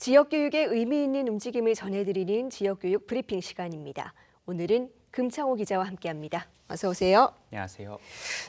지역교육의 의미 있는 움직임을 전해드리는 지역교육 브리핑 시간입니다. 오늘은 금창호 기자와 함께합니다. 어서 오세요. 안녕하세요.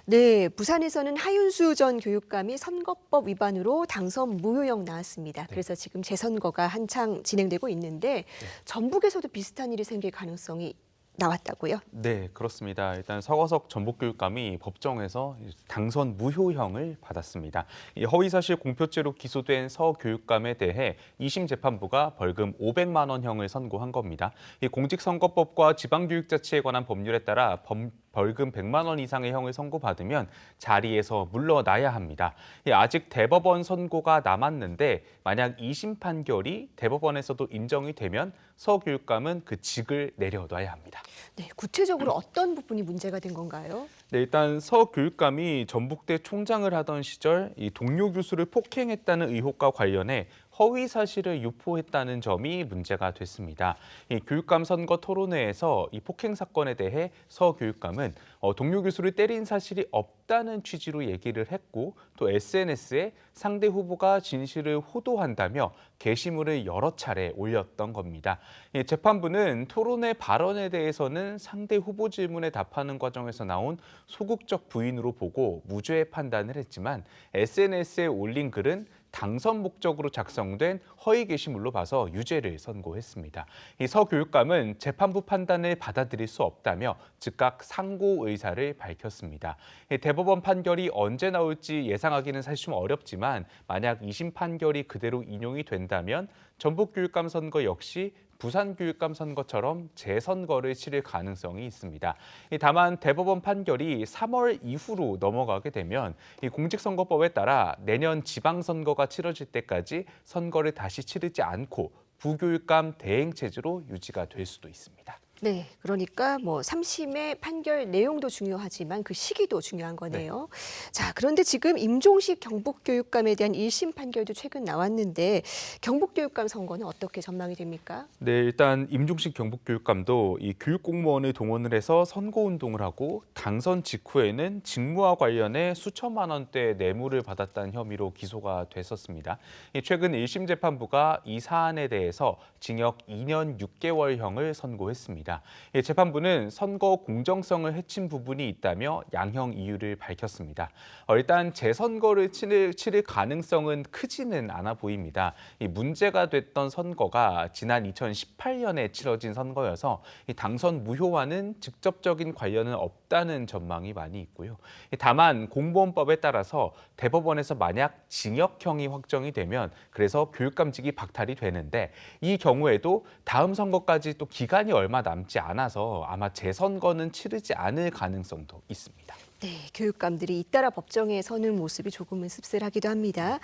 네, 부산에서는 하윤수 전 교육감이 선거법 위반으로 당선 무효형 나왔습니다. 그래서 지금 재선거가 한창 진행되고 있는데 전북에서도 비슷한 일이 생길 가능성이 나왔다고요? 네, 그렇습니다. 일단 서거석 전북교육감이 법정에서 당선 무효형을 받았습니다. 이 허위사실 공표죄로 기소된 서 교육감에 대해 2심 재판부가 벌금 500만 원형을 선고한 겁니다. 이 공직선거법과 지방교육자치에 관한 법률에 따라 범, 벌금 100만 원 이상의 형을 선고받으면 자리에서 물러나야 합니다. 이 아직 대법원 선고가 남았는데 만약 2심 판결이 대법원에서도 인정이 되면 서 교육감은 그 직을 내려놔야 합니다. 네, 구체적으로 어떤 부분이 문제가 된 건가요? 네, 일단 서 교육감이 전북대 총장을 하던 시절 이 동료 교수를 폭행했다는 의혹과 관련해 허위 사실을 유포했다는 점이 문제가 됐습니다. 이 교육감 선거 토론회에서 이 폭행 사건에 대해 서 교육감은 어, 동료 교수를 때린 사실이 없다는 취지로 얘기를 했고 또 SNS에 상대 후보가 진실을 호도한다며 게시물을 여러 차례 올렸던 겁니다. 이 재판부는 토론회 발언에 대해서는 상대 후보 질문에 답하는 과정에서 나온 소극적 부인으로 보고 무죄 판단을 했지만 SNS에 올린 글은 당선 목적으로 작성된 허위 게시물로 봐서 유죄를 선고했습니다. 이 서 교육감은 재판부 판단을 받아들일 수 없다며 즉각 상고 의사를 밝혔습니다. 이 대법원 판결이 언제 나올지 예상하기는 사실 좀 어렵지만 만약 2심 판결이 그대로 인용이 된다면 전북 교육감 선거 역시 부산 교육감 선거처럼 재선거를 치를 가능성이 있습니다. 이 다만 대법원 판결이 3월 이후로 넘어가게 되면 이 공직선거법에 따라 내년 지방선거가 치러질 때까지 선거를 다시 치르지 않고 부교육감 대행 체제로 유지가 될 수도 있습니다. 네, 그러니까 뭐 3심의 판결 내용도 중요하지만 그 시기도 중요한 거네요. 자, 그런데 지금 임종식 경북교육감에 대한 1심 판결도 최근 나왔는데 경북교육감 선거는 어떻게 전망이 됩니까? 네, 일단 임종식 경북교육감도 이 교육공무원을 동원을 해서 선거운동을 하고 당선 직후에는 직무와 관련해 수천만 원대 뇌물을 받았다는 혐의로 기소가 됐었습니다. 이 최근 1심 재판부가 이 사안에 대해서 징역 2년 6개월형을 선고했습니다. 이 재판부는 선거 공정성을 해친 부분이 있다며 양형 이유를 밝혔습니다. 어, 일단 재선거를 치를, 치를 가능성은 크지는 않아 보입니다. 이 문제가 됐던 선거가 지난 2018년에 치러진 선거여서 이 당선 무효와는 직접적인 관련은 없다는 전망이 많이 있고요. 이 다만 공무원법에 따라서 대법원에서 만약 징역형이 확정이 되면 그래서 교육감직이 박탈이 되는데 이 경우에도 다음 선거까지 또 기간이 얼마 남지 않아서 아마 재선거는 치르지 않을 가능성도 있습니다. 네, 교육감들이 잇따라 법정에 서는 모습이 조금은 씁쓸하기도 합니다.